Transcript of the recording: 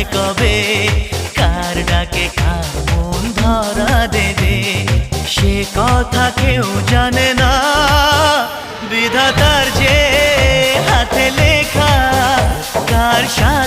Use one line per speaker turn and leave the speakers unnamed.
কোথায় কবে? কার ডাকে কার মন ধরা দেবে? সে কথা কেউ জানে না। বিধাতার যে হাতে লেখা, কার সাথে